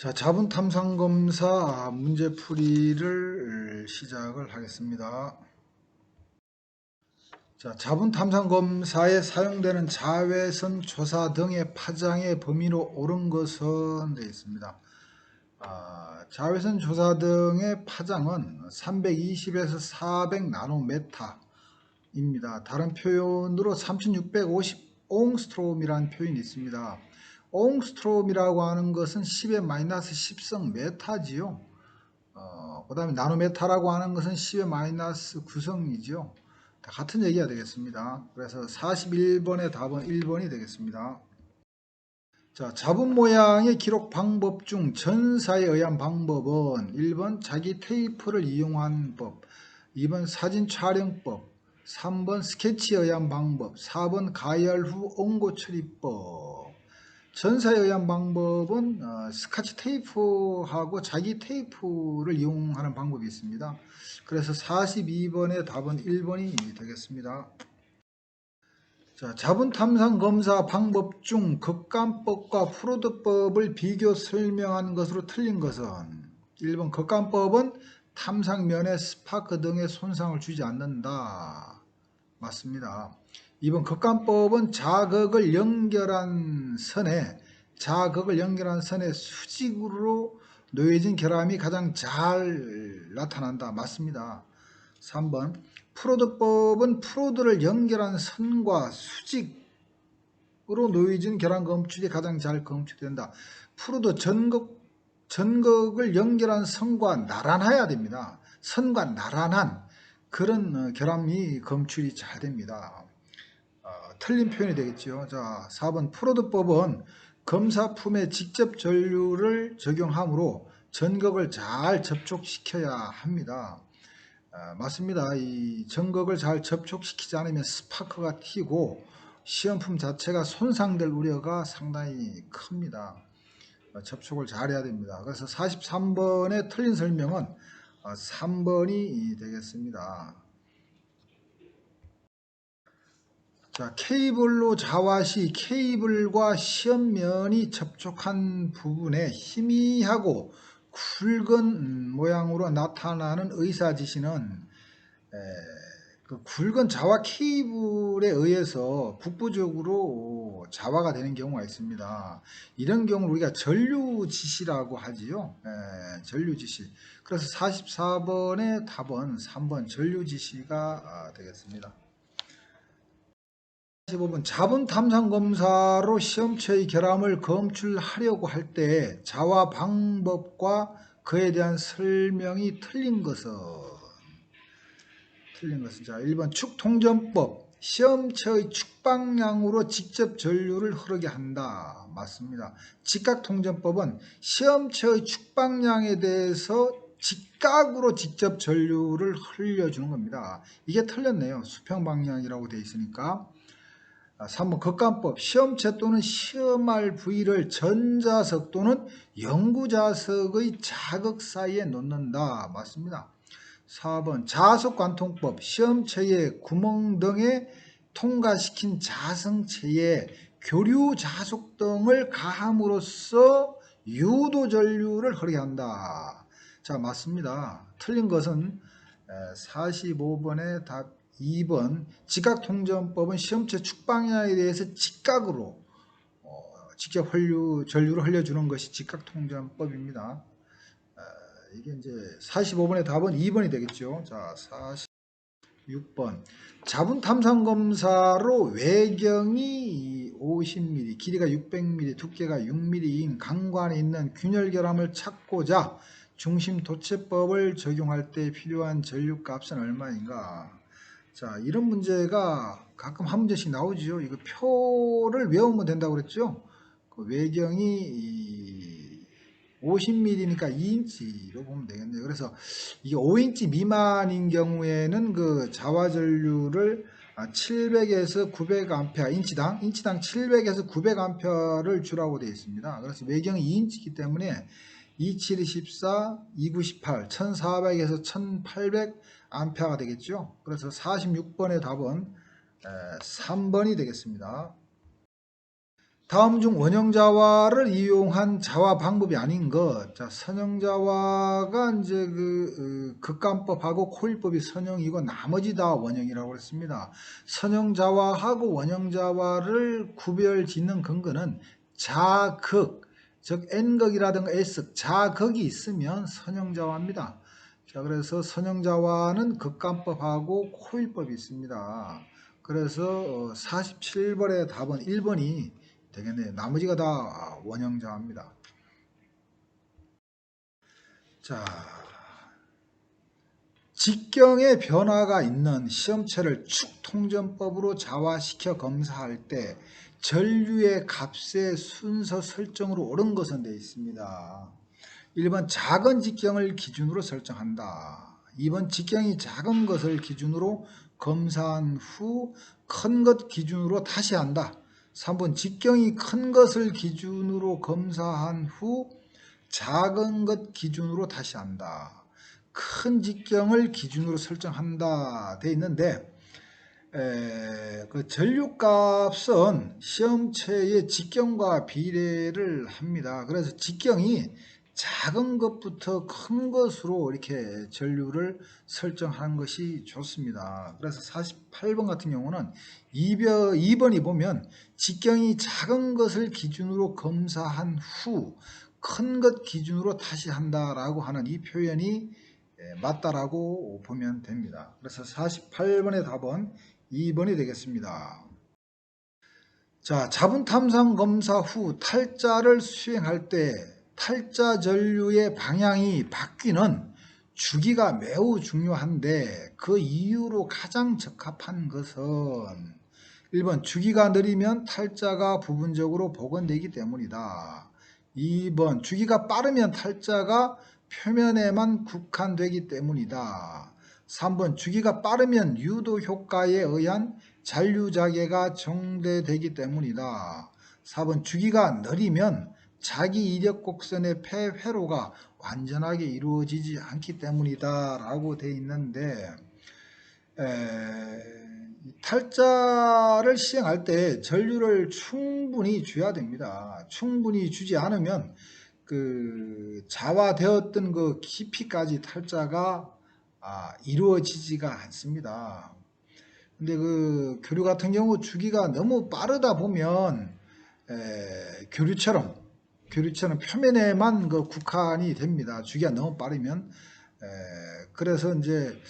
자, 자분 탐상 검사 문제 풀이를 시작을 하겠습니다. 자, 자분 탐상 검사에 사용되는 자외선 조사 등의 파장의 범위로 옳은 것은 되어 있습니다. 아, 자외선 조사 등의 파장은 320에서 400 나노메타입니다. 다른 표현으로 3650 옹스트롬이라는 표현이 있습니다. 옹스트롬이라고 하는 것은 10의 마이너스 10성 메타지요. 어, 그 다음에 나노메타라고 하는 것은 10의 마이너스 9성이죠. 다 같은 얘기가 되겠습니다. 그래서 41번의 답은 1번이 되겠습니다. 자, 잡은 모양의 기록 방법 중 전사에 의한 방법은 1번 자기 테이프를 이용한 법, 2번 사진 촬영법, 3번 스케치에 의한 방법, 4번 가열 후 옹고 처리법. 전사에 의한 방법은 어, 스카치 테이프하고 자기 테이프를 이용하는 방법이 있습니다. 그래서 42번의 답은 1번이 되겠습니다. 자, 자분 탐상 검사 방법 중 극감법과 프로드법을 비교 설명한 것으로 틀린 것은 1번 극감법은 탐상면에 스파크 등의 손상을 주지 않는다. 맞습니다. 2번 극감법은 자극을 연결한 선에 자극을 연결한 선에 수직으로 놓여진 결함이 가장 잘 나타난다. 맞습니다. 3번 프로드법은 프로드를 연결한 선과 수직으로 놓여진 결함 검출이 가장 잘 검출된다. 프로드 전극, 전극을 연결한 선과 나란해야 됩니다. 선과 나란한 그런 어, 결함이 검출이 잘 됩니다. 틀린 표현이 되겠죠. 자, 4번 프로드법은 검사 품에 직접 전류를 적용하므로 전극을 잘 접촉시켜야 합니다. 아, 맞습니다. 이 전극을 잘 접촉시키지 않으면 스파크가 튀고 시험품 자체가 손상될 우려가 상당히 큽니다. 어, 접촉을 잘 해야 됩니다. 그래서 43번의 틀린 설명은 3번이 어, 되겠습니다. 자, 케이블로 자화 시 케이블과 시험면이 접촉한 부분에 희미하고 굵은 모양으로 나타나는 의사지시는 에, 그 굵은 자화 케이블에 의해서 북부적으로 자화가 되는 경우가 있습니다. 이런 경우를 우리가 전류지시라고 하지요. 에, 전류지시. 그래서 44번의 답은 3번 전류지시가 아, 되겠습니다. 15분 자본 탐상 검사로 시험체의 결함을 검출하려고 할 때 자와 방법과 그에 대한 설명이 틀린 것은 틀린 것은 자 1번 축통전법 시험체의 축방향으로 직접 전류를 흐르게 한다. 맞습니다. 직각통전법은 시험체의 축방향에 대해서 직각으로 직접 전류를 흘려주는 겁니다. 이게 틀렸네요. 수평방향이라고 되어 있으니까 3번 아, 극감법 시험체 또는 시험할 부위를 전자석 또는 연구자석의 자극 사이에 놓는다. 맞습니다. 4번 자석관통법 시험체의 구멍 등에 통과시킨 자성체에 교류 자속 등을 가함으로써 유도 전류를 흐르게 한다. 자 맞습니다. 틀린 것은 45번의 답 2번 직각통전법은 시험체 축방향에 대해서 직각으로 어, 직접 헐류, 전류를 흘려주는 것이 직각통전법입니다. 아, 이게 이제 45번의 답은 2번이 되겠죠. 자, 46번 자분 탐상 검사로 외경이 50mm, 길이가 600mm, 두께가 6mm인 강관에 있는 균열 결함을 찾고자 중심 도체법을 적용할 때 필요한 전류 값은 얼마인가? 자, 이런 문제가 가끔 한 문제씩 나오죠. 이거 표를 외우면 된다고 그랬죠. 그 외경이 50mm니까 2인치로 보면 되겠네요. 그래서 이게 5인치 미만인 경우에는 그 자화전류를 700에서 900A 인치당 인치당 700에서 900A를 주라고 되어 있습니다. 그래서 외경이 2인치이기 때문에 27이 14, 29, 18, 1400에서 1800 암페어가 되겠죠. 그래서 46번의 답은 3번이 되겠습니다. 다음 중 원형자화를 이용한 자화 방법이 아닌 것. 자, 선형자화가 이제 그 어, 극감법하고 코일법이 선형이고 나머지 다 원형이라고 했습니다. 선형자화하고 원형자화를 구별 짓는 근거는 자극, 즉 n극이라든가 s극, 자극이 있으면 선형자화입니다. 자, 그래서 선형자화는 극감법하고 코일법이 있습니다. 그래서 47번의 답은 1번이 되겠네요. 나머지가 다 원형자입니다. 자, 직경의 변화가 있는 시험체를 축통전법으로 자화시켜 검사할 때 전류의 값의 순서 설정으로 옳은 것은 되어 있습니다. 1번 작은 직경을 기준으로 설정한다. 2번 직경이 작은 것을 기준으로 검사한 후 큰 것 기준으로 다시 한다. 3번 직경이 큰 것을 기준으로 검사한 후 작은 것 기준으로 다시 한다. 큰 직경을 기준으로 설정한다 돼 있는데 에, 그 전류값은 시험체의 직경과 비례를 합니다. 그래서 직경이 작은 것부터 큰 것으로 이렇게 전류를 설정하는 것이 좋습니다. 그래서 48번 같은 경우는 2번, 이 보면 직경이 작은 것을 기준으로 검사한 후 큰 것 기준으로 다시 한다라고 하는 이 표현이 예, 맞다라고 보면 됩니다. 그래서 48번의 답은 2번이 되겠습니다. 자, 자분 탐상 검사 후 탈자를 수행할 때 탈자 전류의 방향이 바뀌는 주기가 매우 중요한데 그 이유로 가장 적합한 것은 1번 주기가 느리면 탈자가 부분적으로 복원되기 때문이다. 2번 주기가 빠르면 탈자가 표면에만 국한되기 때문이다. 3번 주기가 빠르면 유도 효과에 의한 잔류자계가 정대되기 때문이다. 4번 주기가 느리면 자기 이력 곡선의 폐회로가 완전하게 이루어지지 않기 때문이다 라고 돼 있는데 에, 탈자를 시행할 때 전류를 충분히 줘야 됩니다. 충분히 주지 않으면 그 자화되었던 그 깊이까지 탈자가 아, 이루어지지가 않습니다. 근데 그 교류 같은 경우 주기가 너무 빠르다 보면 에, 교류처럼 교류처럼 표면에만 그 국한이 됩니다. 주기가 너무 빠르면 에, 그래서 이제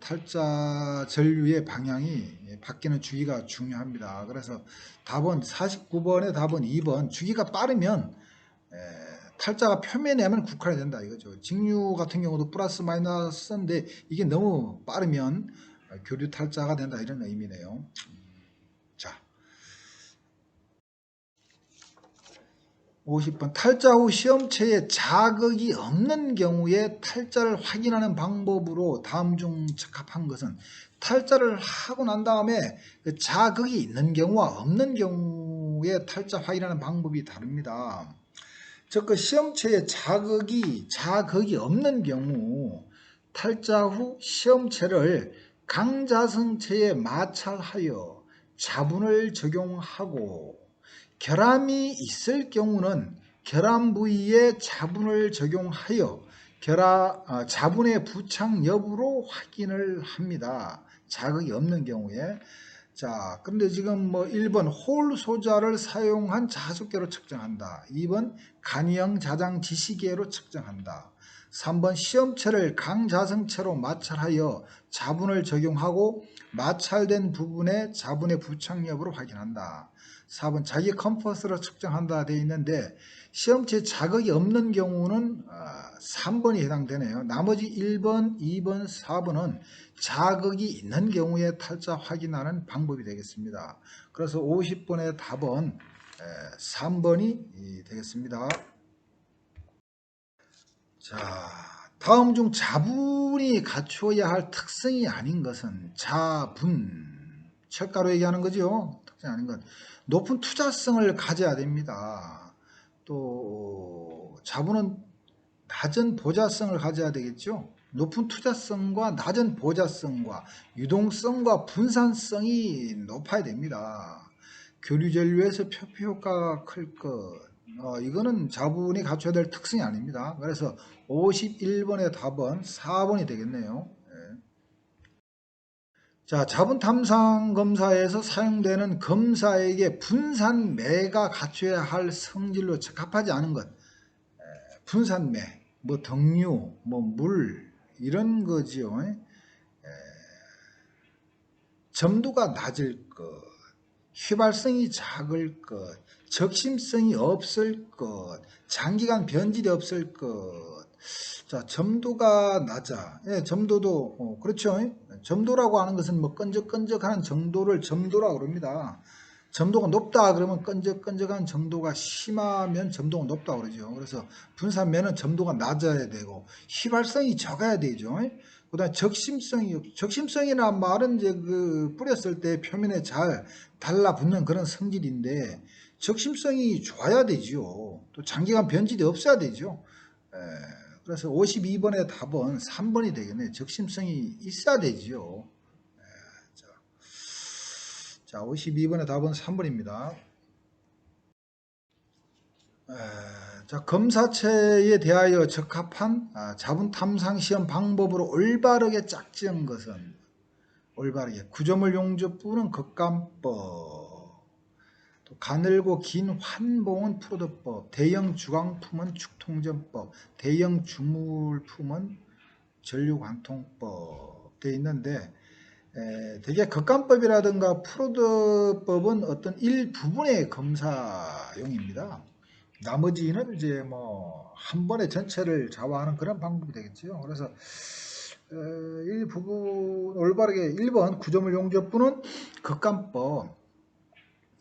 탈자 전류의 방향이 바뀌는 주기가 중요합니다. 그래서 답은 49번의 답은 2번 주기가 빠르면 에, 탈자가 표면에만 국한이 된다 이거죠. 직류 같은 경우도 플러스 마이너스인데 이게 너무 빠르면 교류 탈자가 된다 이런 의미네요. 50번 탈자 후 시험체에 자극이 없는 경우에 탈자를 확인하는 방법으로 다음 중 적합한 것은 탈자를 하고 난 다음에 그 자극이 있는 경우와 없는 경우에 탈자 확인하는 방법이 다릅니다. 즉 그 시험체에 자극이 자극이 없는 경우 탈자 후 시험체를 강자성체에 마찰하여 자분을 적용하고 결함이 있을 경우는 결함 부위에 자분을 적용하여 결하, 어, 자분의 부착 여부로 확인을 합니다. 자극이 없는 경우에 자, 그런데 지금 뭐 1번 홀 소자를 사용한 자숙계로 측정한다. 2번 간이형 자장 지시계로 측정한다. 3번 시험체를 강자성체로 마찰하여 자분을 적용하고 마찰된 부분에 자분의 부착 여부를 확인한다. 4번 자기 컴퍼스로 측정한다 되어 있는데 시험체 자극이 없는 경우는 3번이 아, 해당되네요. 나머지 1번, 2번, 4번은 자극이 있는 경우에 탈자 확인하는 방법이 되겠습니다. 그래서 50번의 답은 3번이 되겠습니다. 자, 다음 중 자분이 갖추어야 할 특성이 아닌 것은 자분, 철가로 얘기하는 거죠. 특성이 아닌 것. 높은 투자성을 가져야 됩니다. 또 자본은 낮은 보자성을 가져야 되겠죠. 높은 투자성과 낮은 보자성과 유동성과 분산성이 높아야 됩니다. 교류 전류에서 표피 효과가 클 것. 어, 이거는 자분이 갖춰야 될 특성이 아닙니다. 그래서 51번의 답은 4번이 되겠네요. 예. 자, 자분 탐상 검사에서 사용되는 검사에게 분산매가 갖춰야 할 성질로 적합하지 않은 것. 에, 분산매, 뭐 등류, 뭐 물 이런 거지요. 에, 점도가 낮을 것, 휘발성이 작을 것, 적심성이 없을 것, 장기간 변질이 없을 것. 자, 점도가 낮아. 예, 점도도 어, 그렇죠. 점도라고 하는 것은 뭐 끈적끈적하는 정도를 점도라고 그럽니다. 점도가 높다 그러면 끈적끈적한 정도가 심하면 점도가 높다 그러죠. 그래서 분산면은 점도가 낮아야 되고 휘발성이 적어야 되죠. 그다음 적심성이 적심성이란 말은 이제 그 뿌렸을 때 표면에 잘 달라붙는 그런 성질인데 적심성이 좋아야 되지요. 또 장기간 변질이 없어야 되죠. 에, 그래서 52번의 답은 3번이 되겠네요. 적심성이 있어야 되지요. 에, 자, 자, 52번의 답은 3번입니다. 에, 자, 검사체에 대하여 적합한 아, 자분 탐상 시험 방법으로 올바르게 짝지은 것은 올바르게 구조물 용접부는 극감법 또 가늘고 긴 환봉은 프로드법, 대형 주광품은 축통전법, 대형 주물품은 전류관통법 되어 있는데 에, 대개 극감법이라든가 프로드법은 어떤 일부분의 검사용입니다. 나머지는 이제 뭐 한 번에 전체를 좌우하는 그런 방법이 되겠죠. 그래서 에, 일부분 올바르게 1번 구조물 용접부는 극감법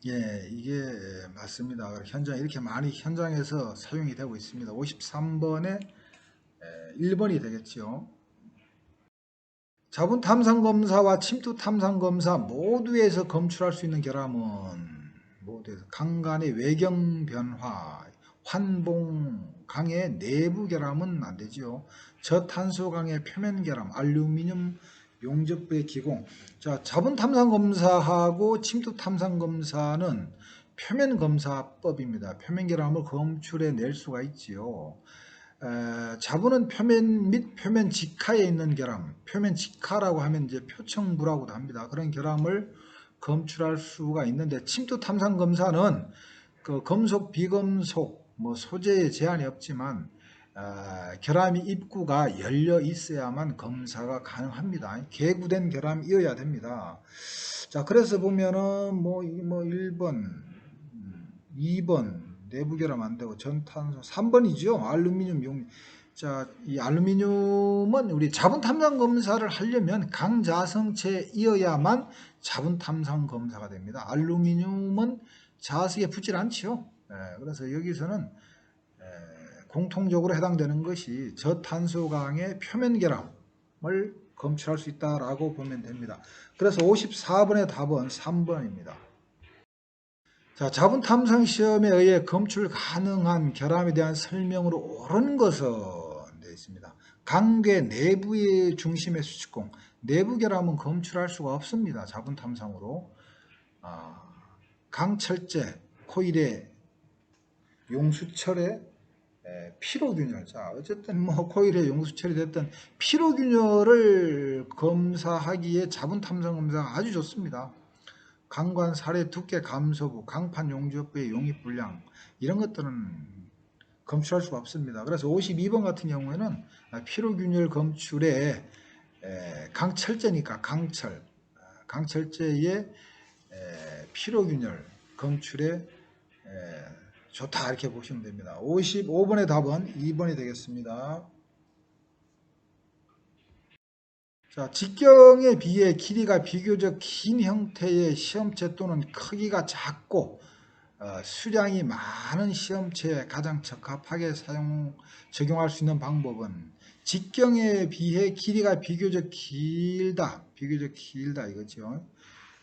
예, 이게 맞습니다. 현장 이렇게 많이 현장에서 사용이 되고 있습니다. 53번에 1번이 되겠죠. 자분 탐상 검사와 침투 탐상 검사 모두에서 검출할 수 있는 결함은 모두에서 강간의 외경 변화, 환봉 강의 내부 결함은 안 되지요. 저탄소 강의 표면 결함, 알루미늄 용접부의 기공. 자, 자본 탐상 검사하고 침투 탐상 검사는 표면 검사법입니다. 표면 결함을 검출해 낼 수가 있지요. 에, 자본은 표면 및 표면 직하에 있는 결함, 표면 직하라고 하면 이제 표청부라고도 합니다. 그런 결함을 검출할 수가 있는데 침투 탐상 검사는 그 금속, 비금속, 뭐 소재에 제한이 없지만 어, 결함이 입구가 열려 있어야만 검사가 가능합니다. 개구된 결함이어야 됩니다. 자, 그래서 보면은 뭐, 뭐 1번, 2번 내부 결함 안 되고 전탄소 3번이죠. 알루미늄 용 자, 이 알루미늄은 우리 자분 탐상 검사를 하려면 강자성체이어야만 자분 탐상 검사가 됩니다. 알루미늄은 자석에 붙질 않죠. 예, 그래서 여기서는 공통적으로 해당되는 것이 저탄소 강의 표면 결함을 검출할 수 있다라고 보면 됩니다. 그래서 54번의 답은 3번입니다. 자, 자분 탐상 시험에 의해 검출 가능한 결함에 대한 설명으로 옳은 것은 되어 있습니다. 강괴 내부의 중심의 수직공, 내부 결함은 검출할 수가 없습니다. 자분 탐상으로. 아, 강철제, 코일의 용수철의 피로균열. 자, 어쨌든 뭐 코일의 용수철이 됐든 피로균열을 검사하기에 자분 탐정 검사가 아주 좋습니다. 강관 살해 두께 감소부, 강판 용접부의 용입 불량 이런 것들은 검출할 수가 없습니다. 그래서 52번 같은 경우에는 피로균열 검출에 강철제니까 강철, 강철제의 피로균열 검출에 좋다 이렇게 보시면 됩니다. 55번의 답은 2번이 되겠습니다. 자, 직경에 비해 길이가 비교적 긴 형태의 시험체 또는 크기가 작고 어, 수량이 많은 시험체에 가장 적합하게 사용 적용할 수 있는 방법은 직경에 비해 길이가 비교적 길다, 비교적 길다 이거죠.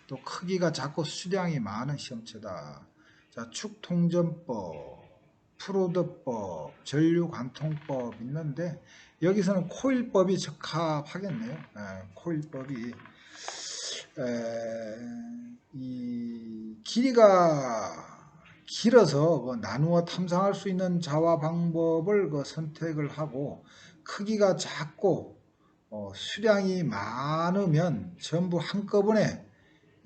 또 크기가 작고 수량이 많은 시험체다. 자, 축통전법, 프로드법, 전류관통법 있는데 여기서는 코일법이 적합하겠네요. 네, 코일법이 에, 이 길이가 길어서 그 나누어 탐상할 수 있는 자화 방법을 그 선택을 하고 크기가 작고 어, 수량이 많으면 전부 한꺼번에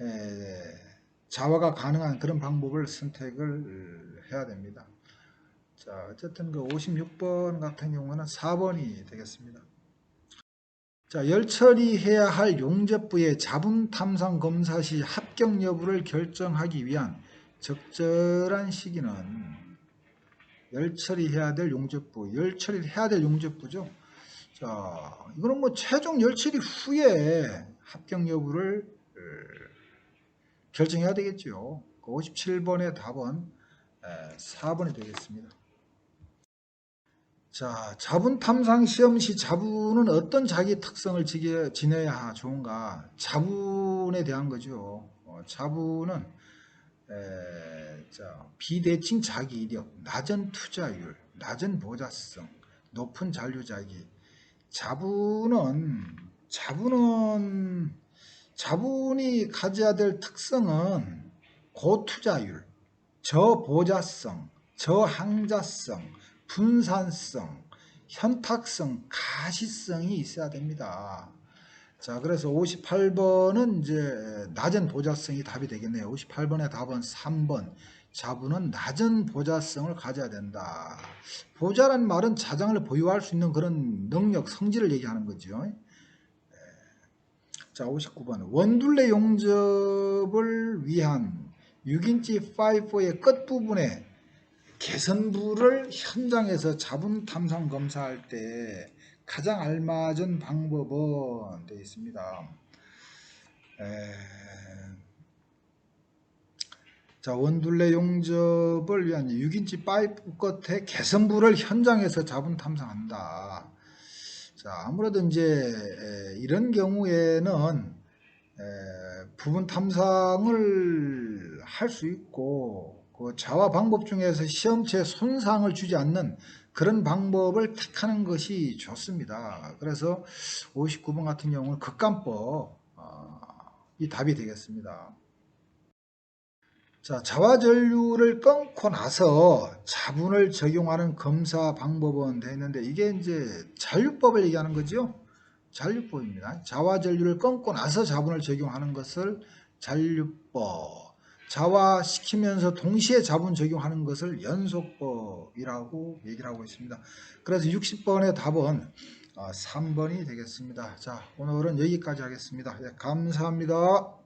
에, 자화가 가능한 그런 방법을 선택을 해야 됩니다. 자, 어쨌든 그 56번 같은 경우는 4번이 되겠습니다. 자, 열 처리해야 할 용접부의 자분 탐상 검사 시 합격 여부를 결정하기 위한 적절한 시기는 열 처리해야 될 용접부, 열 처리를 해야 될 용접부죠. 자, 이거는 뭐 최종 열 처리 후에 합격 여부를 어, 결정해야 되겠죠. 그 57번의 답은 에, 4번이 되겠습니다. 자, 자분 탐상 시험 시 자분은 어떤 자기 특성을 지게, 지내야 좋은가? 자분에 대한 거죠. 어, 자분은 에, 자, 비대칭 자기 이력, 낮은 투자율, 낮은 보자성, 높은 잔류 자기. 자분은 자분은 자분이 가져야 될 특성은 고투자율, 저보자성, 저항자성, 분산성, 현탁성, 가시성이 있어야 됩니다. 자, 그래서 58번은 이제 낮은 보자성이 답이 되겠네요. 58번의 답은 3번. 자부는 낮은 보자성을 가져야 된다. 보자란 말은 자장을 보유할 수 있는 그런 능력, 성질을 얘기하는 거죠. 자, 59번. 원둘레 용접을 위한 6인치 5의 끝부분에 개선부를 현장에서 자분 탐상 검사할 때 가장 알맞은 방법은 되어 있습니다. 에... 자, 원둘레 용접을 위한 6인치 파이프 끝에 개선부를 현장에서 자분 탐상한다. 자, 아무래도 이제 에, 이런 경우에는 에, 부분 탐상을 할 수 있고 그 자화 방법 중에서 시험체에 손상을 주지 않는 그런 방법을 택하는 것이 좋습니다. 그래서 59번 같은 경우는 극감법 어, 이 답이 되겠습니다. 자, 자화전류를 끊고 나서 자분을 적용하는 검사 방법은 되어 있는데 이게 이제 잔류법을 얘기하는 거죠. 잔류법입니다. 자화전류를 끊고 나서 자분을 적용하는 것을 잔류법. 자화시키면서 동시에 자분 적용하는 것을 연속법이라고 얘기를 하고 있습니다. 그래서 60번의 답은 3번이 되겠습니다. 자, 오늘은 여기까지 하겠습니다. 예, 감사합니다.